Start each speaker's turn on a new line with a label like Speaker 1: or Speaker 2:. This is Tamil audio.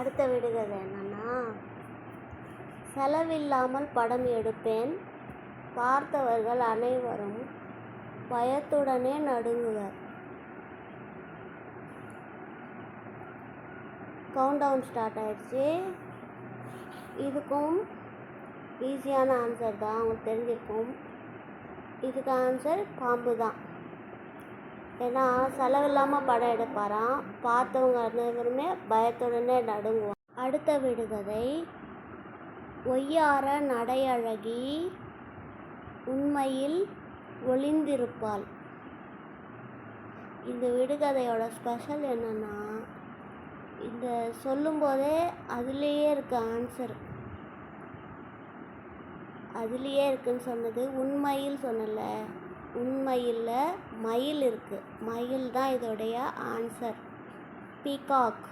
Speaker 1: அடுத்த விடுகதை என்னன்னா செலவில்லாமல் படம் எடுப்பேன். பார்த்தவர்கள் அனைவரும் பயத்துடனே நடுங்குவர். கவுண்டவுன் ஸ்டார்ட் ஆயிடுச்சு. இதுக்கும் ஈஸியான ஆன்சர் தான் அவங்களுக்கு தெரிஞ்சிருக்கும். இதுக்கு ஆன்சர் பாம்பு தான் ஏன்னா செலவில்லாமல் படம் எடுப்பாராம். பார்த்தவங்க அனைவருமே பயத்துடனே நடுங்குவாங்க அடுத்த விடுகதை. ஒய்யார நடையழகி உண்மையில் ஒளிந்திருப்பாள். இந்த விடுகதையோட ஸ்பெஷல் என்னென்னா இந்த சொல்லும்போதே அதுலேயே இருக்க ஆன்சர். அதுலேயே இருக்குன்னு சொன்னது உண்மையில் சொன்னல. உண்மையில் மயில் இருக்குது மயில் தான் இதோடைய ஆன்சர் பீகாக்